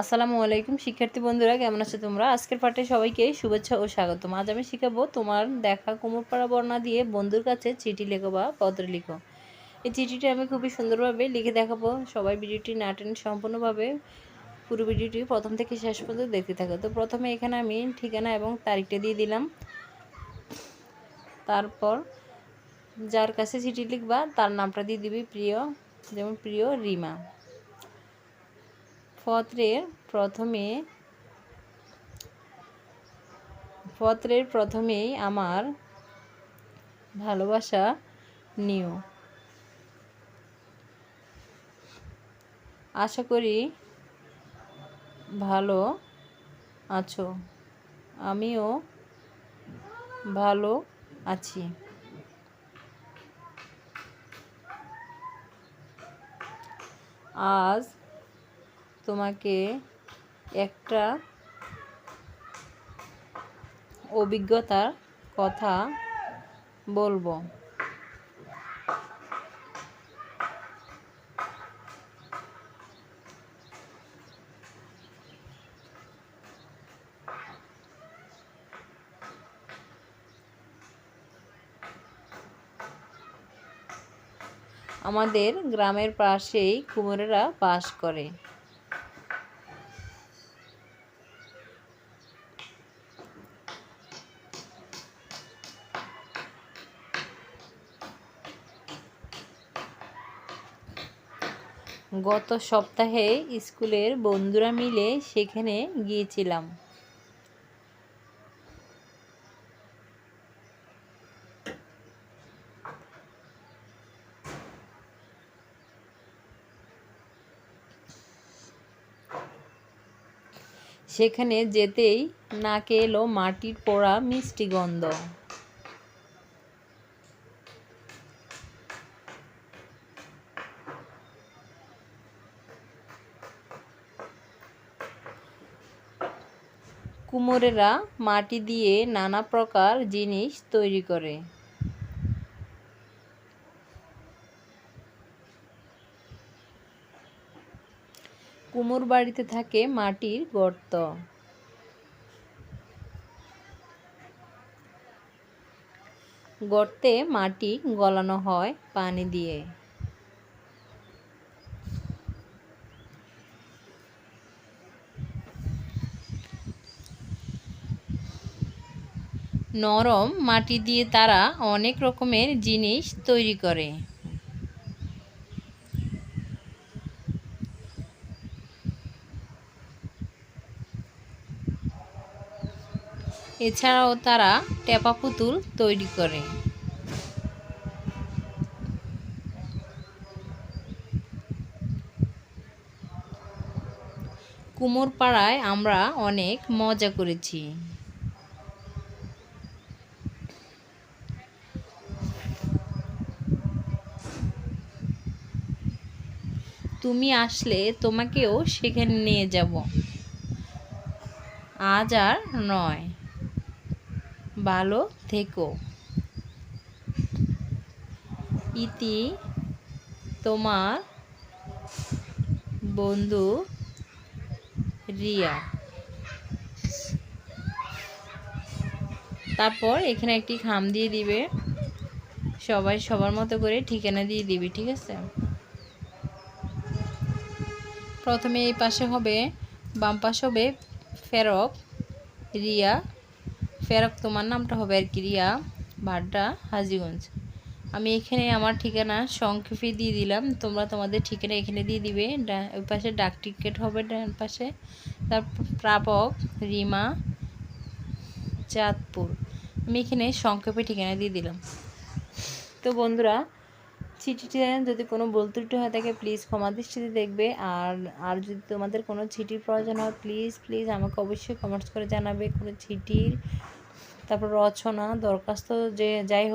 আসসালামু আলাইকুম, শিক্ষার্থী বন্ধুরা, কেমন আছো তোমরা? আজকের পাঠে সবাইকে শুভেচ্ছা ও স্বাগতম। আজ আমি শেখাবো তোমার দেখা কুমোরপাড়া বর্ণা দিয়ে বন্ধুর কাছে চিঠি লেখো বা পত্র লিখো। এই চিঠিটি আমি খুবই সুন্দরভাবে লিখে দেখাবো। সবাই ভিডিওটি না টেনে সম্পূর্ণভাবে পুরো ভিডিওটি প্রথম থেকে শেষ পর্যন্ত দেখতে থাকো। তো প্রথমে এখানে আমি ঠিকানা এবং তারিখটা দিয়ে দিলাম। তারপর যার কাছে চিঠি লিখবা, তার নামটা দিয়ে দিবি প্রিয়, যেমন প্রিয় রিমা। পত্রের প্রথমে, পত্রের প্রথমেই আমার ভালোবাসা নিও। আশা করি ভালো আছো। আমিও ভালো আছি। আজ তোমাকে একটা অভিজ্ঞতার কথা বলব। আমাদের গ্রামের পাশেই কুমোরেরা বাস করে। গত সপ্তাহে স্কুলের বন্ধুরা মিলে সেখানে গিয়েছিলাম। সেখানে যেতেই নাকে এলো মাটির পোড়া মিষ্টি গন্ধ। কুমোরেরা মাটি দিয়ে নানা প্রকার জিনিস তৈরি করে। কুমোর বাড়িতে থাকে মাটির গর্ত। গর্তে মাটি গলানো হয় পানি দিয়ে। নরম মাটি দিয়ে তারা অনেক রকমের জিনিস তৈরি করে। এছাড়াও তারা টেপা পুতুল তৈরি করে। কুমোর পাড়ায় আমরা অনেক মজা করেছি। তুমি আসলে তোমাকেও সেখানে নিয়ে যাব। আজ আর নয়। ভালো থেকো। ইতি তোমার বন্ধু রিয়া। তারপর এখানে একটি খাম দিয়ে দিবে। সবাই সবার মতো করে ঠিকানা দিয়ে দিবি, ঠিক আছে? প্রথমে এই পাশে হবে, বাম পাশে হবে ফেরক, রিয়া। ফেরক তোমার নামটা হবে আর কি, রিয়া ভাড্ডা, হাজিগঞ্জ। আমি এখানে আমার ঠিকানা সংক্ষেপে দিয়ে দিলাম, তোমরা তোমাদের ঠিকানা এখানে দিয়ে দিবে। ওই পাশে ডাক টিকিট হবে ডান পাশে। তার প্রাপক রিমা চাঁদপুর। আমি এখানে সংক্ষেপে ঠিকানা দিয়ে দিলাম। তো বন্ধুরা চিঠিটি যদি কোনো ভুল ত্রুটি হয়ে থাকে প্লিজ ক্ষমা দৃষ্টিতে দেখবে। আর আর যদি তোমাদের কোনো চিঠির প্রয়োজন হয় প্লিজ প্লিজ আমাকে অবশ্যই কমেন্টস করে জানাবে। কোনো চিঠির, তারপর রচনা, দরখাস্ত, যে, যাই হোক